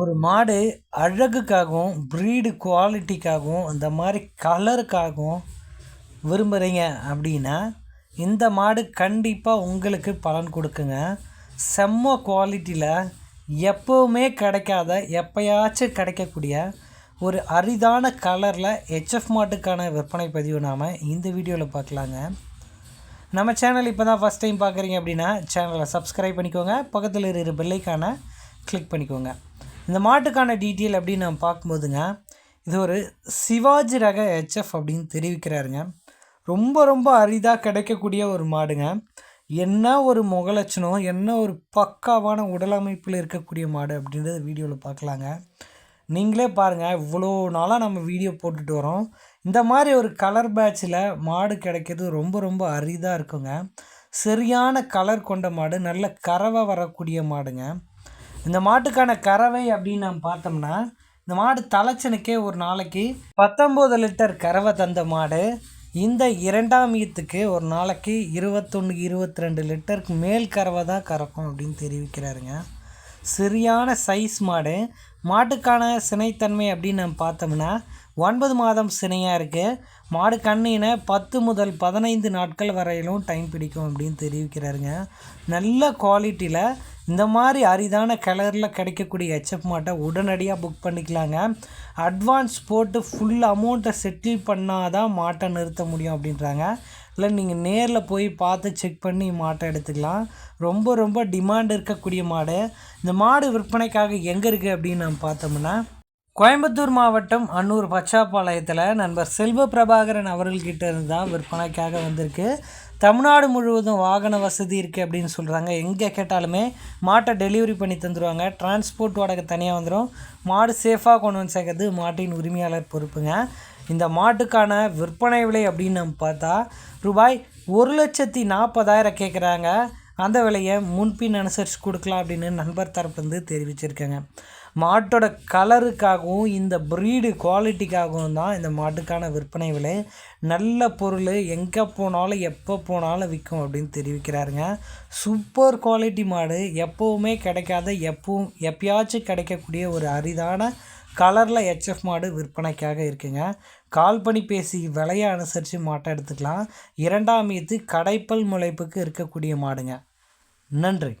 ஒரு மாடு அழகுக்காகவும் ப்ரீடு குவாலிட்டிக்காகவும் இந்த மாதிரி கலருக்காகவும் விரும்புகிறீங்க அப்படின்னா இந்த மாடு கண்டிப்பாக உங்களுக்கு பலன் கொடுக்குங்க. செம்ம குவாலிட்டியில் எப்போவுமே கிடைக்காத எப்போயாச்சும் கிடைக்கக்கூடிய ஒரு அரிதான கலரில் ஹெச்எஃப் மாட்டுக்கான விற்பனை பதிவு நாம் இந்த வீடியோவில் பார்க்கலாங்க. நம்ம சேனல் இப்போ தான் ஃபஸ்ட் டைம் பார்க்குறீங்க அப்படின்னா சேனலை சப்ஸ்கிரைப் பண்ணிக்கோங்க. பக்கத்தில் இருக்கிற பெல்லைக்கான கிளிக் பண்ணிக்கோங்க. இந்த மாட்டுக்கான டீட்டெயில் அப்படின்னு நம்ம பார்க்கும்போதுங்க இது ஒரு சிவாஜி ரக ஹெச்எஃப் அப்படின்னு தெரிவிக்கிறாருங்க. ரொம்ப ரொம்ப அரிதாக கிடைக்கக்கூடிய ஒரு மாடுங்க. என்ன ஒரு முகலட்சணம் என்ன ஒரு பக்காவான உடலமைப்பில் இருக்கக்கூடிய மாடு அப்படின்றத வீடியோவில் பார்க்கலாங்க. நீங்களே பாருங்கள் இவ்வளோ நாளாக நம்ம வீடியோ போட்டுட்டு வரோம். இந்த மாதிரி ஒரு கலர் பேட்சில் மாடு கிடைக்கிறது ரொம்ப ரொம்ப அரிதாக இருக்குங்க. சரியான கலர் கொண்ட மாடு நல்ல கறவை வரக்கூடிய மாடுங்க. இந்த மாட்டுக்கான கறவை அப்படின்னு நம்ம பார்த்தோம்னா இந்த மாடு தலைச்சனுக்கே ஒரு நாளைக்கு பத்தொம்போது லிட்டர் கறவை தந்த மாடு இந்த இரண்டாம் ஈத்துக்கு ஒரு நாளைக்கு இருபத்தொன்று இருபத்தி ரெண்டு லிட்டருக்கு மேல் கறவை தான் கறக்கும் அப்படின்னு தெரிவிக்கிறாருங்க. சரியான சைஸ் மாடு. மாட்டுக்கான சினைத்தன்மை அப்படின்னு நம்ம பார்த்தோம்னா ஒன்பது மாதம் சினையாக இருக்குது மாடு கண்ணினை பத்து முதல் பதினைந்து நாட்கள் வரையிலும் டைம் பிடிக்கும் அப்படின்னு தெரிவிக்கிறாருங்க. நல்ல குவாலிட்டியில் இந்த மாதிரி அரிதான கலரில் கிடைக்கக்கூடிய ஹெச்எப் மாட்டை உடனடியாக புக் பண்ணிக்கலாங்க. அட்வான்ஸ் போட்டு ஃபுல் அமௌண்ட்டை செட்டில் பண்ணால் தான் மாட்டை நிறுத்த முடியும் அப்படின்றாங்க. இல்லை நீங்கள் நேரில் போய் பார்த்து செக் பண்ணி மாட்டை எடுத்துக்கலாம். ரொம்ப ரொம்ப டிமாண்ட் இருக்கக்கூடிய மாடு. இந்த மாடு விற்பனைக்காக எங்கே இருக்குது அப்படின்னு நம்ம பார்த்தோம்னா கோயம்புத்தூர் மாவட்டம் அன்னூர் பச்சாப்பாளையத்தில் நண்பர் செல்வ பிரபாகரன் அவர்கள்கிட்ட இருந்து தான் விற்பனைக்காக வந்திருக்கு. தமிழ்நாடு முழுவதும் வாகன வசதி இருக்குது அப்படின்னு சொல்கிறாங்க எங்கே கேட்டாலுமே மாட்டை டெலிவரி பண்ணி தந்துடுவாங்க டிரான்ஸ்போர்ட் வாடகை தனியாக வந்துடும் மாடு சேஃபாக கொண்டு வந்து சேர்க்கறது மாட்டின் உரிமையாளர் பொறுப்புங்க. இந்த மாட்டுக்கான விற்பனை விலை அப்படின்னு நம்ம பார்த்தா ரூபாய் ஒரு லட்சத்தி நாற்பதாயிரம் கேட்குறாங்க அந்த விலையை முன்பின் அனுசரித்து கொடுக்கலாம் அப்படின்னு நண்பர் தரப்புலேருந்து தெரிவிச்சிருக்கேங்க. மாட்டோட கலருக்காகவும் இந்த ப்ரீடு குவாலிட்டிக்காகவும் தான் இந்த மாட்டுக்கான விற்பனை விலை. நல்ல பொருள் எங்கே போனாலும் எப்போ போனாலும் விற்கும் அப்படின்னு தெரிவிக்கிறாருங்க. சூப்பர் குவாலிட்டி மாடு எப்போவுமே கிடைக்காத எப்பவும் எப்பயாச்சும் கிடைக்கக்கூடிய ஒரு அரிதான கலரில் ஹெச்எஃப் மாடு விற்பனைக்காக இருக்குங்க. கால் பண்ணி பேசி விலையை அனுசரித்து மாட்டை எடுத்துக்கலாம். இரண்டாம் இது கடைப்பல் முளைப்புக்கு இருக்கக்கூடிய மாடுங்க. நன்றி.